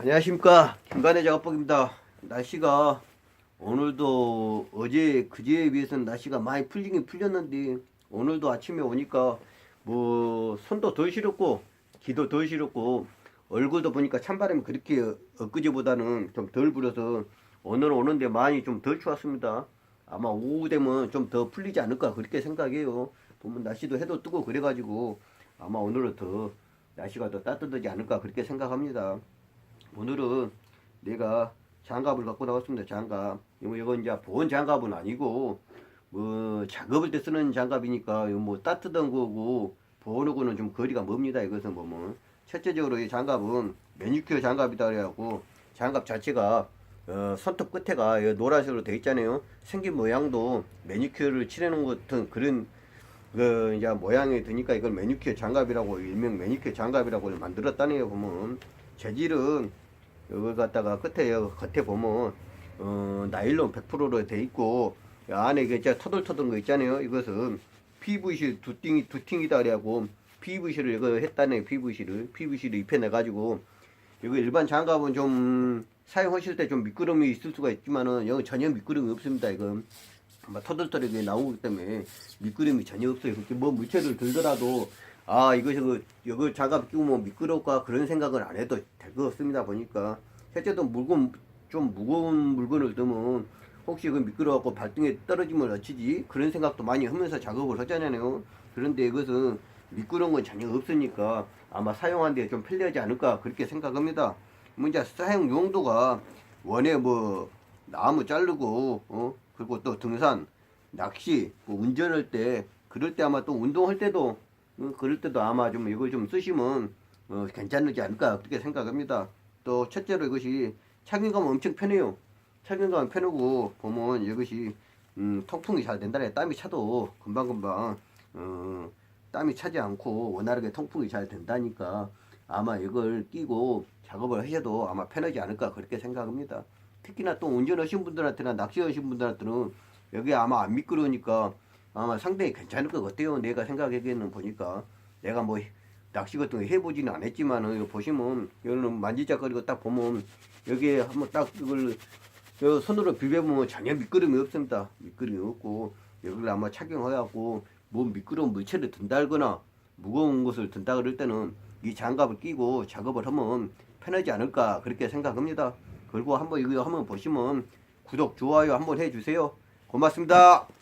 안녕하십니까. 김간의 작업복입니다. 날씨가 오늘도 어제 그제에 비해서는 날씨가 많이 풀리긴 풀렸는데 오늘도 아침에 오니까 뭐 손도 덜 시렸고 기도 덜 시렸고 얼굴도 보니까 찬바람이 그렇게 엊그제보다는 좀 덜 불어서 오늘 오는데 많이 좀 덜 추웠습니다. 아마 오후 되면 좀 더 풀리지 않을까 그렇게 생각해요. 보면 날씨도 해도 뜨고 그래가지고 아마 오늘은 더 날씨가 더 따뜻하지 않을까 그렇게 생각합니다 오늘은 내가 장갑을 갖고 나왔습니다. 장갑. 이거, 이제 보온 장갑은 아니고 뭐 작업할 때 쓰는 장갑이니까 뭐 따뜻한 거고 보온하고는 좀 거리가 멉니다. 이것은 보면 첫째적으로 이 장갑은 매니큐어 장갑이다 그래갖고 장갑 자체가 어, 손톱 끝에가 이 노란색으로 되어 있잖아요. 생긴 모양도 매니큐어를 칠해놓은 것 같은 그런 그 이제 모양이 드니까 이걸 매니큐어 장갑이라고 일명 매니큐어 장갑이라고 만들었다네요. 보면 재질은 이걸 갖다가 끝에 여- 겉에 보면 어, 나일론 100%로 돼 있고 이 안에 이게 진짜 터들터들 거 있잖아요. 이것은 PVC 두팅이 두팅이다 그래갖고 PVC를 이거 했다네 PVC를 PVC를 입혀내 가지고 이거 일반 장갑은 좀 사용하실 때 좀 미끄럼이 있을 수가 있지만은 여기 전혀 미끄럼이 없습니다. 이건 아마 터들터리게 나오기 때문에 미끄럼이 전혀 없어요. 그렇게 뭐 물체를 들더라도 아 이것이 그 이거 장갑 끼고 뭐 미끄러울까 그런 생각은 안 해도 될 것 같습니다. 보니까 실제도 물건 좀 무거운 물건을 들면 혹시 그 미끄러워갖고 발등에 떨어지면 어찌지 그런 생각도 많이 하면서 작업을 하잖아요. 그런데 이것은 미끄러운 건 전혀 없으니까 아마 사용하는데 좀 편리하지 않을까 그렇게 생각합니다. 문제 사용 용도가 원래 뭐 나무 자르고 어 그리고 또 등산 낚시 뭐 운전할 때 그럴 때 아마 또 운동할 때도 어, 그럴 때도 아마 좀 이걸 좀 쓰시면 어, 괜찮지 않을까 그렇게 생각합니다. 또 첫째로 이것이 착용감은 엄청 편해요. 착용감은 편하고 보면 이것이 음, 통풍이 잘 된다네 땀이 차도 금방금방 어, 땀이 차지 않고 원활하게 통풍이 잘 된다니까 아마 이걸 끼고 작업을 하셔도 아마 편하지 않을까 그렇게 생각합니다. 특히나 또 운전하신 분들한테나 낚시하신 분들한테는 여기 아마 안 미끄러우니까 아마 상당히 괜찮을 것 같아요. 내가 생각하기에는 보니까 내가 뭐 낚시 같은 거 해보지는 않았지만은 이거 보시면 여기는 만지작거리고 딱 보면 여기에 한번 딱 이걸 요 손으로 비벼보면 전혀 미끄럼이 없습니다. 미끄럼이 없고 여기를 아마 착용해갖고 뭐 미끄러운 물체를 든다거나 무거운 것을 든다 그럴 때는 이 장갑을 끼고 작업을 하면 편하지 않을까 그렇게 생각합니다. 그리고 한번 이거 한번 보시면 구독 좋아요 한번 해주세요. 고맙습니다.